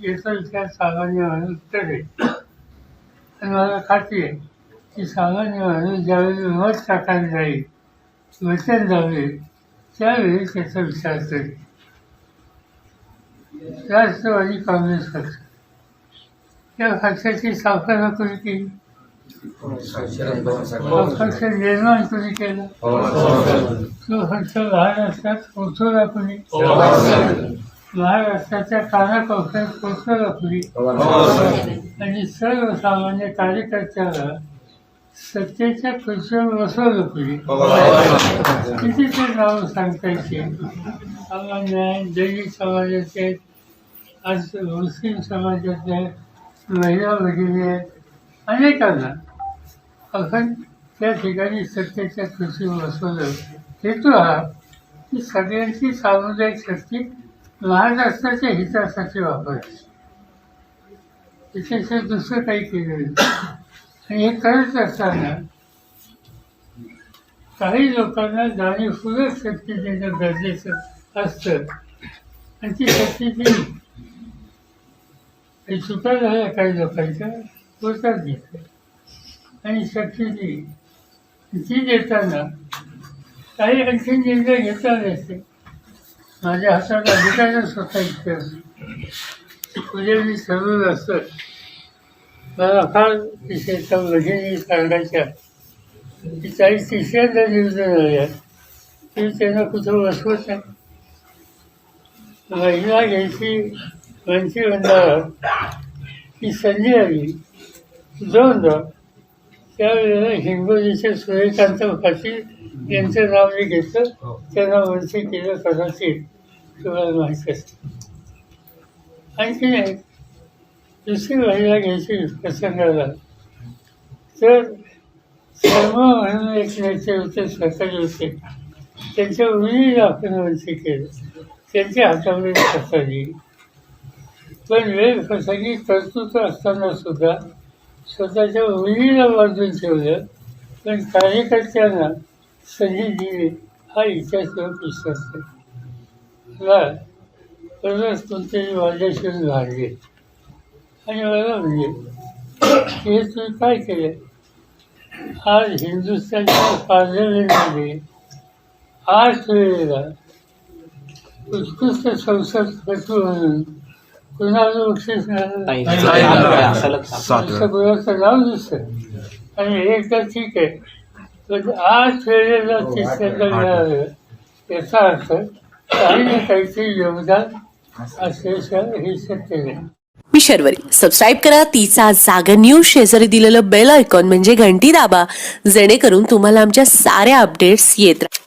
याचा विचार सामान्य माणूस करेल आणि मला खात्री आहे की सामान्य माणूस ज्यावेळी मत टाकायला जाईल वचन लावेल त्यावेळी त्याचा विचार करेल राष्ट्रवादी काँग्रेस पक्ष या पक्षाची स्थापना कोणी केली हा पक्ष निर्माण कोणी केला तो पक्ष महाराष्ट्रात पोचवला कोणी महाराष्ट्राच्या कानाकोपऱ्यात पोचवला कोणी आणि सर्वसामान्य कार्यकर्त्याला सत्तेच्या खुर्चीवर बसवलं कोणी किती ते नाव सांगता येते सामान्य दैनिक समाजाचे आहेत, आज मुस्लिम समाजाचे आहेत, महिला भगिनी आहेत. अनेकांना आपण त्या ठिकाणी सत्तेच्या खुर्चीवर बसवलं. हेतू हा की सगळ्यांची सामुदायिक शक्ती महाराष्ट्राच्या हितासाठी वापरायचं. त्याच्याशिवाय दुसरं काही केलं नाही. आणि हे करत असताना काही लोकांना जाणीवपूर्वक शक्ती देणं गरजेचं असतं. आणि ती शक्ती दिली हे चुका झाल्या काही लोकांच्या होतात घेतल्या. आणि शक्ती दिली ती देताना काही आणखी निर्णय घेता नसते. माझ्या हातात अधिकारच होता इतकं म्हणजे मी ठरवलं असतं मला फार तिथे भगिनी काढायच्या चाळीस काही तिसऱ्यांदा निवडून झाल्या ते त्यांना कुठं बसवत नाही महिला घ्यायची मंत्रिमंडळात ही संधी आली. दोनदा त्यावेळेला हिंगोलीचे सूर्यकांत पाटील यांचं नाव मी घेतलं त्यांना मंत्री केलं कदाचित तुम्हाला माहीत आणखी नाही दुसरी महिला घ्यायची प्रसंगाला. तर शर्मा म्हणून एक नेते होते सरकारी होते. त्यांच्या मुलीला आपण मंत्री केलं. त्यांच्या हातामध्ये दिली पण वेळ प्रसंगी कर्तृत्व असताना सुद्धा स्वतःच्या मुलीला बाजून ठेवलं पण कार्यकर्त्यांना संधी दिली हा इतिहास लोक विसरते मला परवाच कोणतरी माझ्याशी लागले. आणि मला म्हणजे हे तुम्ही काय केलं? आज हिंदुस्थानच्या पार्लमेंटमध्ये आठ वेळेला उत्कृष्ट संसदपटू म्हणून कुणाला बक्षीस मिळालं असं कुणाचं नाव दिसतं आणि एकदा ठीक आहे पण आठ वेळेला तिसऱ्यांदा मिळालं याचा अर्थ काही ना काहीतरी योगदान असल्याशिवाय हे शक्य नाही मी शर्वरी. सबस्क्राईब करा तिचा जागर न्यूज शेजारी दिलेलं बेल आयकॉन म्हणजे घंटी दाबा जेणेकरून तुम्हाला आमच्या साऱ्या अपडेट्स येत राहतील